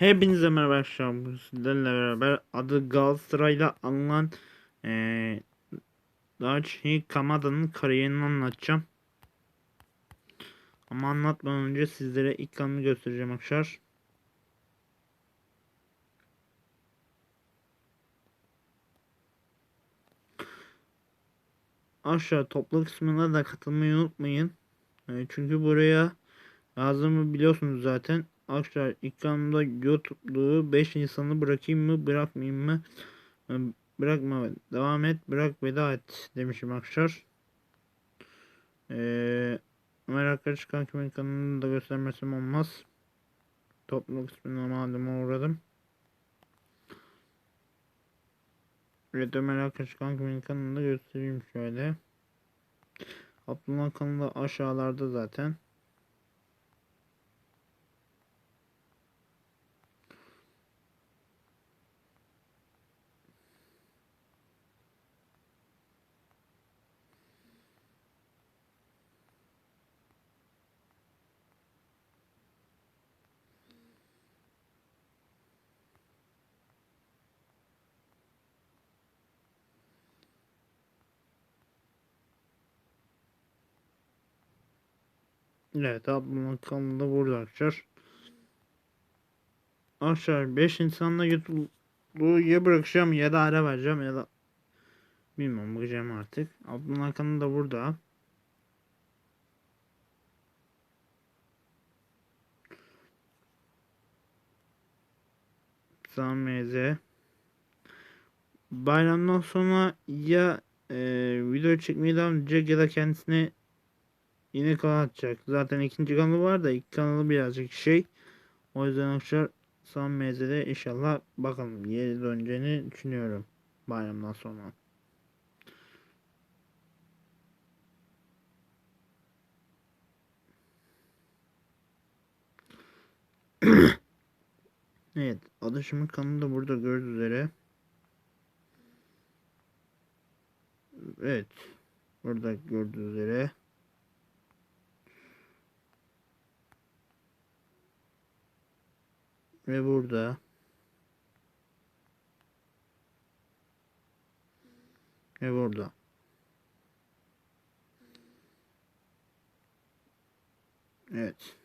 Hepinize merhaba arkadaşlar. Sizlerle beraber adı Galatasaray'la anılan eee Dachi Kamada'nın kariyerini anlatacağım. Ama anlatmadan önce sizlere ilk kanını göstereceğim arkadaşlar. Aşağı toplu kısmına da katılmayı unutmayın. E, çünkü buraya yazdığımı biliyorsunuz zaten. Arkadaşlar ilk kanalımda YouTube'luğu 5 insanı bırakayım mı bırakmayayım mı? E, Bırakma devam et bırak veda et demişim arkadaşlar. Ee, merakla çıkan kimin kanalını da göstermesem olmaz. Topluluk kısmına madem uğradım. Evet merakla çıkan kimin kanalını göstereyim şöyle. Abdullah kanalı aşağılarda zaten. Evet ablamın kanalı burada arkadaşlar. Arkadaşlar 5 insanla YouTube'u ya bırakacağım ya da ara vereceğim ya da bilmiyorum bakacağım artık. Ablamın kanalı da burada. Sameze. Bayramdan sonra ya e, video çekmeyi devam edecek ya da kendisine Yine kanal. Zaten ikinci kanalı var da ilk kanalı birazcık şey. O yüzden arkadaşlar son mezede inşallah bakalım geri döneceğini düşünüyorum. Bayramdan sonra. evet. Adışımın kanalı da burada gördüğünüz üzere. Evet. Burada gördüğünüz üzere. Ve burada ve burada. Evet.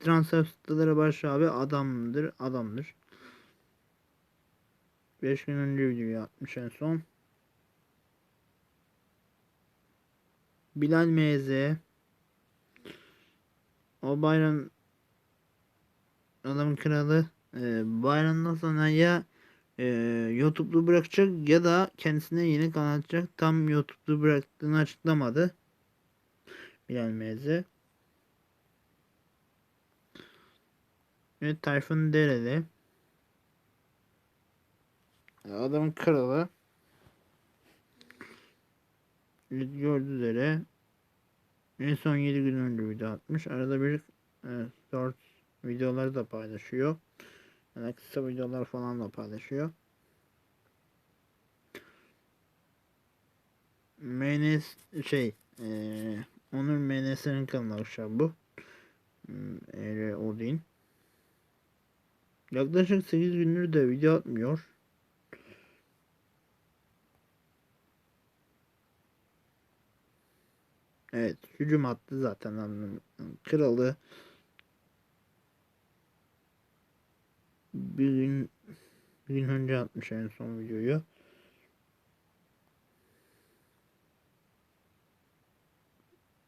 Transfer siteleri baş abi adamdır, adamdır. 5 gün önce video yapmış en son. Bilal MZ o bayram adamın kralı e, bayramdan sonra ya e, YouTube'u bırakacak ya da kendisine yeni kanal açacak. Tam YouTube'u bıraktığını açıklamadı. Bilal Meze. Ve Tayfun Dereli. Adamın kralı. Gördüğünüz üzere en son 7 gün önce video atmış. Arada bir e, short videoları da paylaşıyor. Yani kısa videolar falan da paylaşıyor. MNS şey ee, Onur MNS'nin kanalı arkadaşlar bu. Hmm, Eğer o değil. Yaklaşık 8 gündür de video atmıyor. Evet, hücum attı zaten kralı. Bir gün bir gün önce atmış en son videoyu.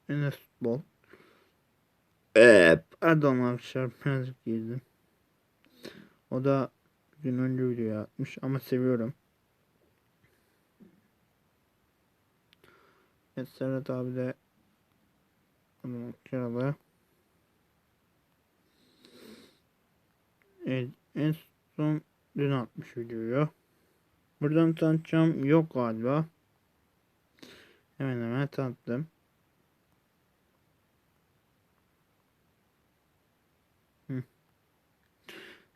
Enes futbol. Evet. Pardon arkadaşlar birazcık girdim. O da gün önce video atmış ama seviyorum. Evet Serhat abi de onun kralı. Evet en son dün atmış videoyu. Buradan tanıtacağım yok galiba. Hemen hemen tanıttım.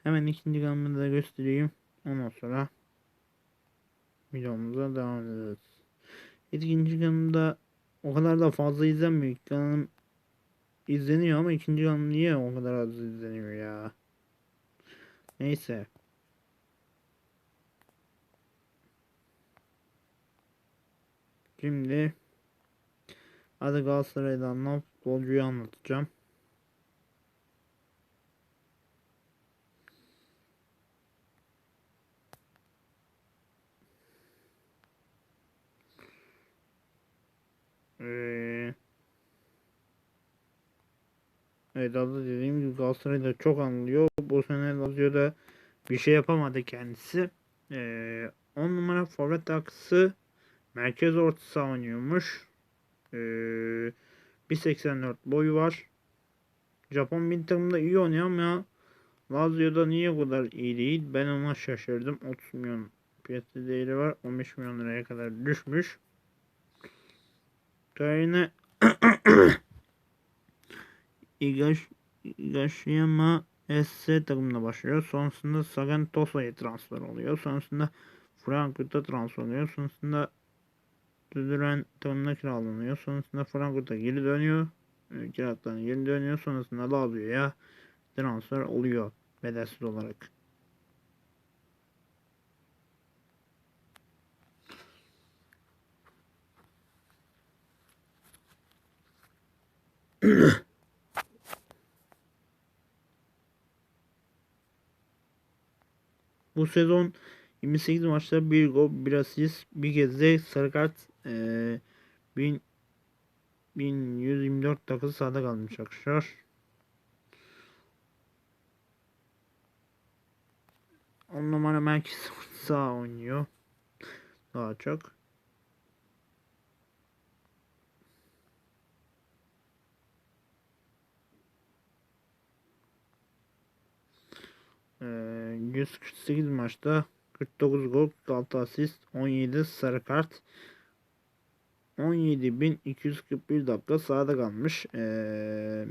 Hemen ikinci kanalımı da göstereyim. Ondan sonra videomuza devam edeceğiz. İkinci kanalımda o kadar da fazla izlenmiyor. İlk kanalım izleniyor ama ikinci kanalım niye o kadar az izleniyor ya? Neyse. Şimdi hadi Galatasaray'dan da futbolcuyu anlatacağım. Evet adı dediğim gibi Galatasaray'da çok anılıyor. Bu sene Lazio'da bir şey yapamadı kendisi. Ee, 10 numara forvet aksı merkez orta saha oynuyormuş. Ee, 1.84 boyu var. Japon bin takımda iyi oynuyor ama Lazio'da niye o kadar iyi değil? Ben ona şaşırdım. 30 milyon piyasa değeri var. 15 milyon liraya kadar düşmüş. Karine Igaş Igashiyama SC takımına başlıyor. Sonrasında Sagan Tosa'ya transfer oluyor. Sonrasında Frankfurt'a transfer oluyor. Sonrasında Düdüren takımına kiralanıyor. Sonrasında Frankfurt'a geri dönüyor. E, Kiralıktan geri dönüyor. Sonrasında Lazio'ya transfer oluyor bedelsiz olarak. Bu sezon 28 maçta 1 gol, 1 asist, bir kez de sarı kart eee 1000 1124 dakika sahada kalmış arkadaşlar. On numara merkez sağ oynuyor. Daha çok. 148 maçta 49 gol, 6 asist, 17 sarı kart. 17.241 dakika sahada kalmış. Ee,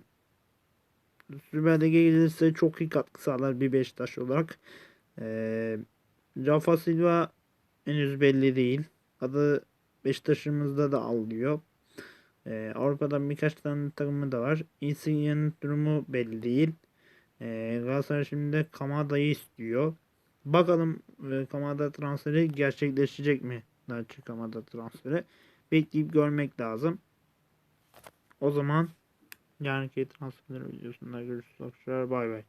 Süper Lig'e gelirse çok iyi katkı sağlar bir Beşiktaş olarak. Ee, Rafa Silva henüz belli değil. Adı Beşiktaş'ımızda da alıyor. Ee, Avrupa'dan birkaç tane takımı da var. Insigne'nin durumu belli değil. Ee, Galatasaray şimdi Kamada'yı istiyor. Bakalım e, Kamada transferi gerçekleşecek mi? Belki Kamada transferi. Bekleyip görmek lazım. O zaman yarınki transfer videosunda görüşürüz. Bay bay.